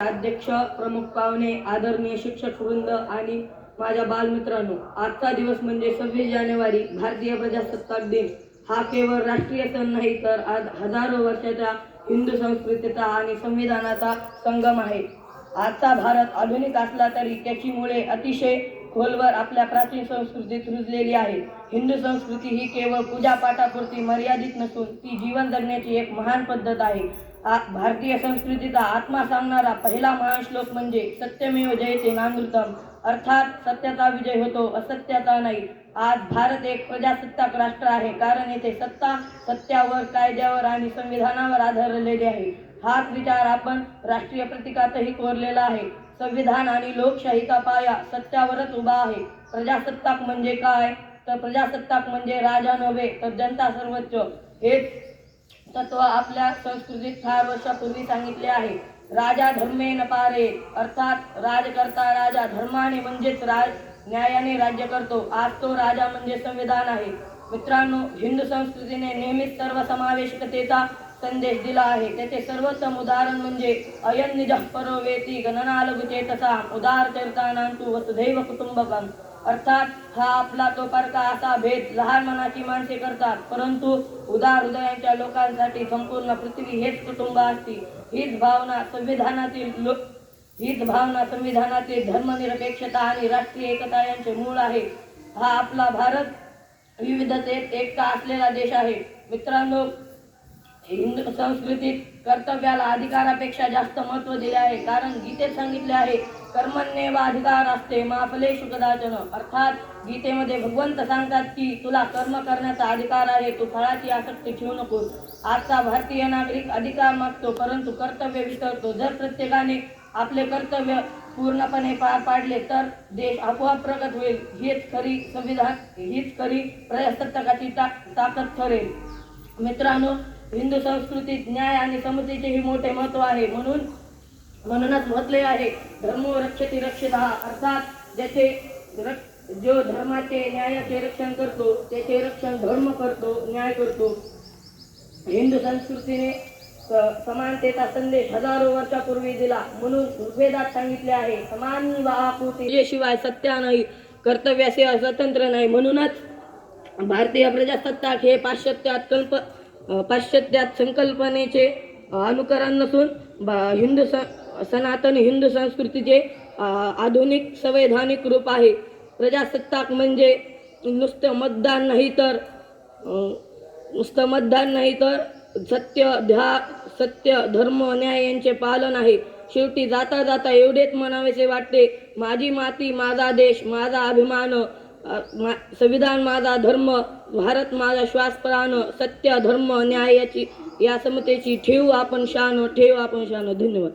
अध्यक्ष प्रमुख पाहुणे आदरणीय शिक्षक वृंद आणि माझ्या बालमित्रांनो आजचा दिवस म्हणजे सव्वीस जानेवारी भारतीय प्रजासत्ताक दिन. हा केवळ राष्ट्रीय सण नाही तर आज हजारो वर्षाच्या हिंदू संस्कृतीचा आणि संविधानाचा संगम आहे. आजचा भारत आधुनिक असला तरी त्याची मुळे अतिशय खोलवर आपल्या प्राचीन संस्कृतीत रुजलेली आहे. हिंदू संस्कृती ही केवळ पूजापाठापुरती मर्यादित नसून ती जीवन जगण्याची एक महान पद्धत आहे. भारतीय संस्कृतीचा आत्मा सांगणारा पहिला महाश्लोक म्हणजे सत्यमेव जयते नानृतम अर्थात सत्याचा विजय होतो असत्याचा नाही. आज भारत एक प्रजासत्ताक राष्ट्र आहे कारण येथे सत्ता सत्यावर कायद्यावर आणि संविधानावर आधारलेली आहे. हाच विचार आपण राष्ट्रीय प्रतीकातही कोरलेला आहे. संविधान आणि लोकशाहीचा पाया सत्यावरच उभा आहे. प्रजासत्ताक म्हणजे काय? तर प्रजासत्ताक म्हणजे राजा नव्हे तर जनता सर्वोच्च. हेच तत्व आपल्या संस्कृतीत फार वर्षापूर्वी सांगितले आहे. राजा धर्मे न पारे अर्थात राजकर्ता राजा धर्माने म्हणजेच राज न्यायाने राज्य करतो. आज तो राजा म्हणजे संविधान आहे. मित्रांनो हिंदू संस्कृतीने नेहमीच सर्वसमावेशकतेचा संदेश दिला आहे. त्याचे सर्वोत्तम उदाहरण म्हणजे अयन निज परो वेती गणना लघुचेतसा उदार चरितानांतु वसुधैव कुटुंबकम अर्थात हा आपला तो परका असा भेद लहान मनाची माणसे करतात परंतु उदार हृदयांच्या लोकांसाठी संपूर्ण पृथ्वी हेच कुटुंब असते. हीच भावना संविधानातील लोक हीच भावना संविधानातील धर्मनिरपेक्षता आणि राष्ट्रीय एकता यांचे मूळ आहे. हा आपला भारत विविधतेत एकता असलेला देश आहे. मित्रांनो हिंदू संस्कृतीत कर्तव्याला अधिकारापेक्षा जास्त महत्त्व दिले आहे. कारण गीतेत सांगितले आहे कर्मण्येव अधिकार असते माफले कदाचन अर्थात गीतेमध्ये भगवंत सांगतात की तुला कर्म करण्याचा अधिकार आहे तू फळाची आसक्ती ठेवू नकोस. आजचा भारतीय नागरिक अधिकार मागतो परंतु कर्तव्य विसरतो. जर प्रत्येकाने आपले कर्तव्य पूर्णपणे पार पाडले तर देश आपोआप प्रगत होईल. हीच खरी संविधान हीच खरी प्रजासत्ताकाची ता ताकद ठरेल. मित्रांनो हिंदू संस्कृतीत न्याय आणि समतेचेही मोठे महत्त्व आहे. म्हणून म्हणूनच म्हटले आहे धर्मो रक्षती रक्षित. अर्थात ज्याचे जो धर्माचे न्यायाचे रक्षण करतो त्याचे रक्षण धर्म करतो न्याय करतो. हिंदू संस्कृतीने स- समानतेचा संदेश हजारो वर्षापूर्वी दिला. म्हणून ऋग्वेदात सांगितले आहे समान वाहपूर्ती शिवाय सत्या नाही कर्तव्याशिवाय स्वतंत्र नाही. म्हणूनच भारतीय प्रजासत्ताक हे पाश्चात्यात कल्प पाश्चात्यात संकल्पनेचे अनुकरण नसून बा- हिंदू स सनातन हिंदू संस्कृतीचे आधुनिक संवैधानिक रूप आहे. प्रजासत्ताक म्हणजे नुसतं मतदान नाही तर नुसतं मतदान नाही तर सत्य ध्या सत्य धर्म न्याय यांचे पालन आहे. शेवटी जाता जाता एवढेच म्हणावेसे वाटते माझी माती माझा देश माझा अभिमान संविधान माझा धर्म भारत माझा श्वासप्राण सत्य धर्म न्यायाची या समतेची ठेवू आपण शान ठेवू आपण शान धन्यवाद.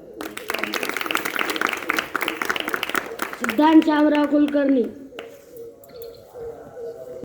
सिद्धांत शामराव कुलकर्णी.